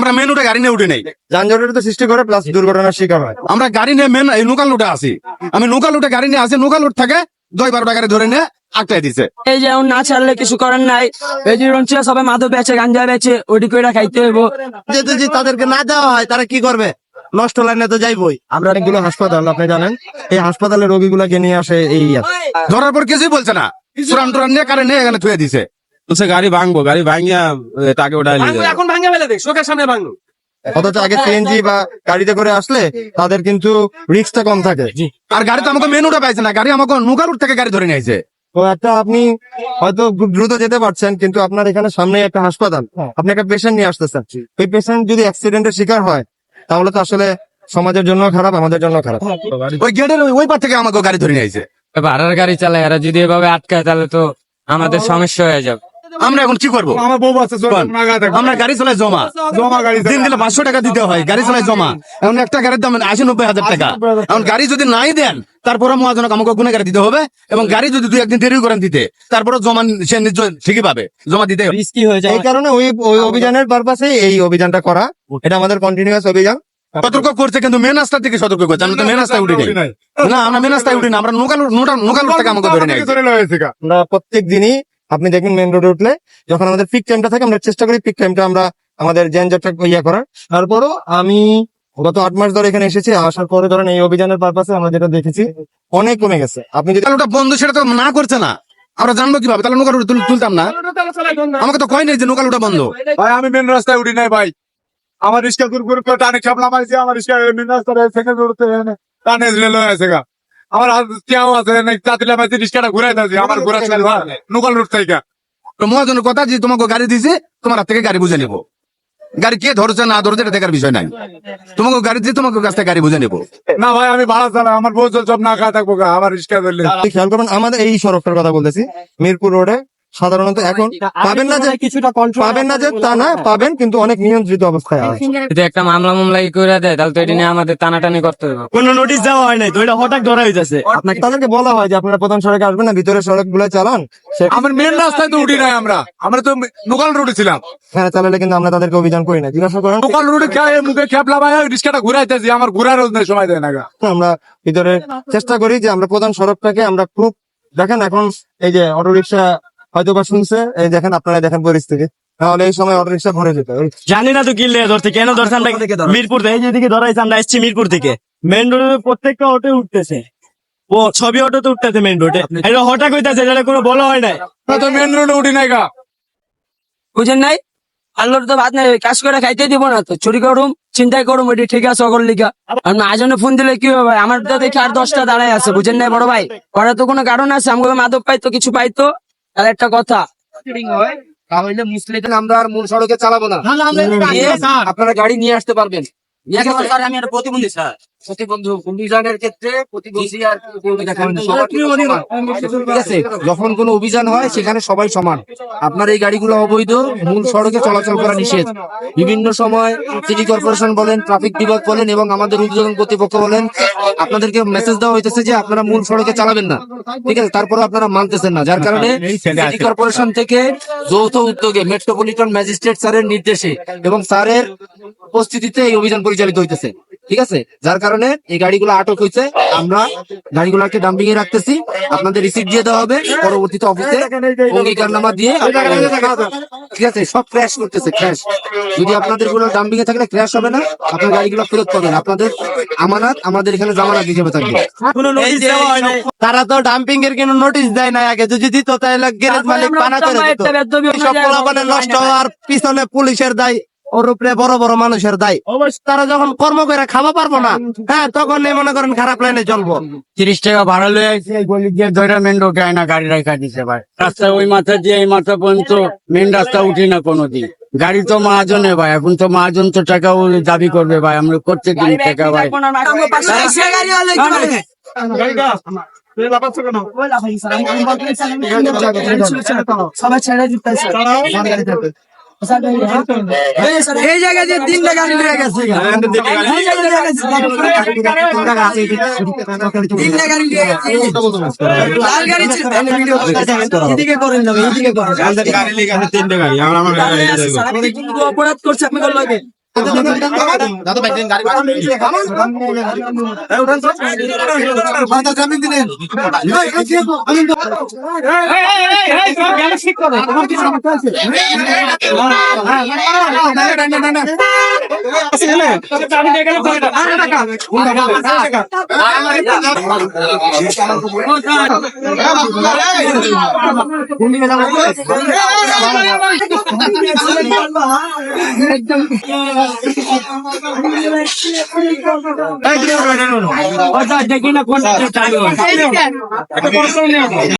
আমরা মেন রুটে গাড়ি নিয়ে উঠে নেই। যানজটের তো সৃষ্টি করে প্লাস দুর্ঘটনার শিকার হয়। আমরা গাড়ি নিয়ে মেন এই লোকাল রুটে আসি আমি লোকাল রুটে গাড়ি নিয়ে আসি লোকাল রুট থেকে দশ বারোটা গাড়ি ধরে নিয়ে আটকাই দিছে। এই যে না ছাড়লে কিছু করার নাই। এই যে রঞ্চিয়া সবাই মাদক বেচে গাঞ্জা বেচে ওইটি করে খাইতে হইব। তাদেরকে না দেওয়া হয় তারা কি করবে? নষ্ট লাইনে তো যাইবই। আমরা অনেকগুলো হাসপাতাল আপনি জানেন এই হাসপাতালে রোগীগুলোকে নিয়ে আসে এই ধরার পর কিছুই বলছে না। সুরান টুরান নিয়ে কারে নিয়ে এখানে থুয়ে দিছে। বলছে গাড়ি ভাঙবো গাড়ি ভাঙিয়া তাকে ওটা নিয়ে এখন ভাঙে ফেলে দেখ চোখের সামনে ভাঙলো অথচ আগে সিএনজি বা গাড়িতে করে আসলে তাদের কিন্তু রিস্কটা কম থাকে। আর গাড়ি তো আমাকে মেন রুটে পাইছে না গাড়ি আমাকে লোকাল রুট থেকে গাড়ি ধরে নিয়েছে তো একটা আপনি হয়তো খুব দ্রুত যেতে পারছেন কিন্তু আপনার এখানে সামনে একটা হাসপাতাল। আপনি একটা পেশেন্ট নিয়ে আসতেছেন। ওই পেশেন্ট যদি অ্যাক্সিডেন্টের শিকার হয় তাহলে তো আসলে সমাজের জন্য খারাপ আমাদের জন্য খারাপ। ওই গেটের ওই- ওই পার থেকে আমাকে গাড়ি ধরে নিয়েছে ভাড়ার গাড়ি চালায় এরা যদি এভাবে আটকায় তাহলে তো আমাদের সমস্যা হয়ে যাবে। আমরা এখন কি করব? আমার বউ আছে আমরা গাড়ি চালাই জমা। জমা গাড়ি দিন দিলে পাঁচশো টাকা দিতে হয় গাড়ি চালাই জমা। এখন একটা গাড়ির দাম আশি নব্বই হাজার টাকা। এখন গাড়ি যদি নাই দেন তারপরে মহাজনক আমাকে গুনে গাড়ি দিতে হবে এবং গাড়ি যদি দুই একদিন দেরি করেন দিতে তারপরে জমা সে ঠিকই পাবে জমা দিতে হবে। রিস্কি হয়ে যায় এই কারণে ওই ওই অভিযানের পারপাসে এই অভিযানটা করা। এটা আমাদের কন্টিনিউয়াস অভিযান। সতর্ক করছে কিন্তু মেন রাস্তা থেকে সতর্ক করছে। আমরা তো মেন রাস্তায় উঠি না আমরা মেন রাস্তায় উঠি না আমরা নোকাল নোকাল থেকে আমাকে ধরে নেই আমরা প্রত্যেক দিনই আপনি দেখবেন মেন রোডে উঠলে যখন আমাদের পিক টাইমটা থাকে আমরা চেষ্টা করি পিক টাইমটা আমরা আমাদের যানজটটা ইয়ে করার। তারপরও আমি গত আট মাস ধরে এখানে এসেছি আসার পরে ধরেন এই অভিযানের পারপাসে আমরা যেটা দেখেছি অনেক কমে গেছে। আপনি যদি ওটা বন্ধ সেটা তো না করছে না। আমরা জানব কীভাবে? তাহলে নোকাল তুলতাম না। আমাকে তো কয় নাই যে নোকাল ওটা বন্ধ। ভাই আমি মেন রাস্তায় উঠি নাই ভাই। আমার রিক্সা গুর গুর করে টানে খাপলা মারছি আমার রিক্সা মেন রাস্তায় সেকেন্ড রোডতে টানে ঝুলে আছে গা। আমার কেউ আছে চাতিলা মাঝে রিক্সাটা ঘুরাই দিয়েছি আমার ঘুরা ছিল নোকাল রোড থেকে। মহাজনের কথা যে তোমাকে গাড়ি দিয়েছে তোমার হাত থেকে গাড়ি বুঝে নেব। গাড়ি কে ধরছে না ধরছে এটা দেখার বিষয় নাই। তোমাকে গাড়ি দিয়ে তোমাকে কাছ থেকে গাড়ি বুঝে নেব। না ভাই আমি ভাড়া চালাই আমার বউ সব না খাওয়া থাকব আমার রিক্সা ধরলে খেয়াল করবেন আমাদের এই সড়কটার কথা বলতেছি মিরপুর রোডে সাধারণত এখন পাবেন না যে কিছুটা কন্ট্রোল পাবেন না যে তা না পাবেন কিন্তু অনেক নিয়ন্ত্রিত অবস্থায় আছে। যদি একটা মামলা মামলা করে দেয় তাহলে তো এটা নিয়ে আমাদের টানাটানি করতে হবে। কোনো নোটিশ দেওয়া হয় নাই তো এটা হঠাৎ ধরা হইতেছে আপনাকে তাদেরকে বলা হয় যে আপনারা প্রধান সড়কে আসবেন না ভিতরে সড়কগুলো চালান আমার মেন রাস্তায় তো উঠি নাই আমরা। আমরা তো লোকাল রোডে ছিলাম। সেখানে চালালে কিন্তু আমরা তাদেরকে অভিযান করি না। জিজ্ঞাসা করেন লোকাল রোডে খেয়ে মুখে খেপলা ভাই রিক্সাটা ঘুরাইতেছি আমার ঘুরার সময় দেয় না আমরা ভিতরে চেষ্টা করি যে আমরা প্রধান সড়কটাকে আমরা খুব দেখেন এখন এই যে অটো রিক্সা হয়তো বা শুনছে এই দেখেন আপনারা দেখেন পরিস্থিতি। তাহলে এই সময় অটো রিক্সা ভরে যেত জানি না তো কিনলে ধরতে কেন ধরছে আমরা মিরপুর থেকে। এই যেদিকে ধরাইছে আমরা এসছি মিরপুর থেকে। মেন রোডে প্রত্যেকটা অটো উঠতেছে। ও ছবি অটো তো উঠতেছে মেন রোডে এটা হঠাৎ হইতাছে এটা কোনো বলা হয় নাই। তো মেন রোডে উঠি নাই গা। বুঝেন নাই? আল্লাহর তো ভাত নাই কাজ করে খাইতে দিব না তো। চুরি করুম চিন্তাই করুম ওইটি ঠিক আছে অগর লিগা। আর আজনে ফোন দিলে কি হবে আমার তো দেখি আর দশটা দাঁড়ায় আছে বুঝেন নাই বড় ভাই? করার তো কোনো কারণ আছে আমাকে মাদক পাইতো কিছু পাইতো। তাহলে একটা কথা। তাহলে মুসলিম আমরা আর মূল সড়কে চালাবো না। আপনারা গাড়ি নিয়ে আসতে পারবেন। আমি একটা প্রতিবন্ধী স্যার। প্রতিবন্ধু অভিযানের ক্ষেত্রে প্রতিবন্ধী আর প্রতিবন্ধী দেখাবেন না। সবার ঠিক আছে যখন কোনো অভিযান হয় সেখানে সবাই সমান। আপনার এই গাড়িগুলো অবৈধ মূল সড়কে চলাচল করা নিষেধ। বিভিন্ন সময় সিটি কর্পোরেশন বলেন ট্রাফিক বিভাগ বলেন এবং আমাদের উদ্যোগন কর্তৃপক্ষ বলেন আপনাদেরকে মেসেজ দেওয়া হইতেছে যে আপনারা মূল সড়কে চালাবেন না। ঠিক আছে তারপরে আপনারা মানতেছেন না যার কারণে সিটি কর্পোরেশন থেকে যৌথ উদ্যোগে মেট্রোপলিটন ম্যাজিস্ট্রেট স্যারের নির্দেশে এবং স্যারের উপস্থিতিতে এই অভিযান পরিচালিত হইতেছে। ঠিক আছে? যার কারণে এই গাড়িগুলো আটক হয়েছে আমরা গাড়িগুলোকে ডাম্পিং এ রাখতেছি। আপনাদের রিসিপ্ট দিয়ে দেওয়া হবে। পরবর্তীতে অফিসে অঙ্গীকারনামা দিয়ে ঠিক আছে? সব ক্র্যাশ করতেছে ক্র্যাশ যদি আপনাদেরগুলো ডাম্পিং এ থাকলে ক্র্যাশ হবে না। আপনার গাড়িগুলো ফেরত পাবেন। আপনাদের আমানত আমাদের এখানে জামানত হিসেবে থাকবে। তারা তো ডাম্পিং এর কোনো নোটিশ দেয় না আগে। যদি দিত তাহলে গ্যারেজ মালিক পানা করে দিত। সব। নষ্ট হওয়ার পিছনে পুলিশের দায়। ওর উপরে বড় বড় মানুষের দায়। তারা যখন কর্ম করে খাওয়া পারব না হ্যাঁ তখন এই মনে করেন খারাপ লাইনে চলবো। তিরিশ টাকা ভাড়া লয়ে আসছে গলি দিয়ে ধরে মেন রোডে আয়না গাড়ি রাখা দিছে ভাই। রাস্তা ওই মাথা দিয়ে এই মাথা পর্যন্ত মেন রাস্তা উঠি না কোনোদিন। গাড়ি তো মহাজনে ভাই এখন তো মহাজন তো টাকা দাবি করবে ভাই আমরা করতে দিন টাকা ভাই? সবাই ছেড়ে দিতেছে এই জায়গায় যে তিনটা গাড়ি লেগে গেছে এই জায়গায় লেগে গেছে। তিনটা গাড়ি লেগে গেছে। লাল গাড়ি এদিকে করেন যাবে এদিকে করেন। গাড়ি লিখে আছে তিনটে গাড়ি। আমার আমার গাড়ি আপনি কিন্তু অপরাধ করছে আপনি করল দেখি না কোন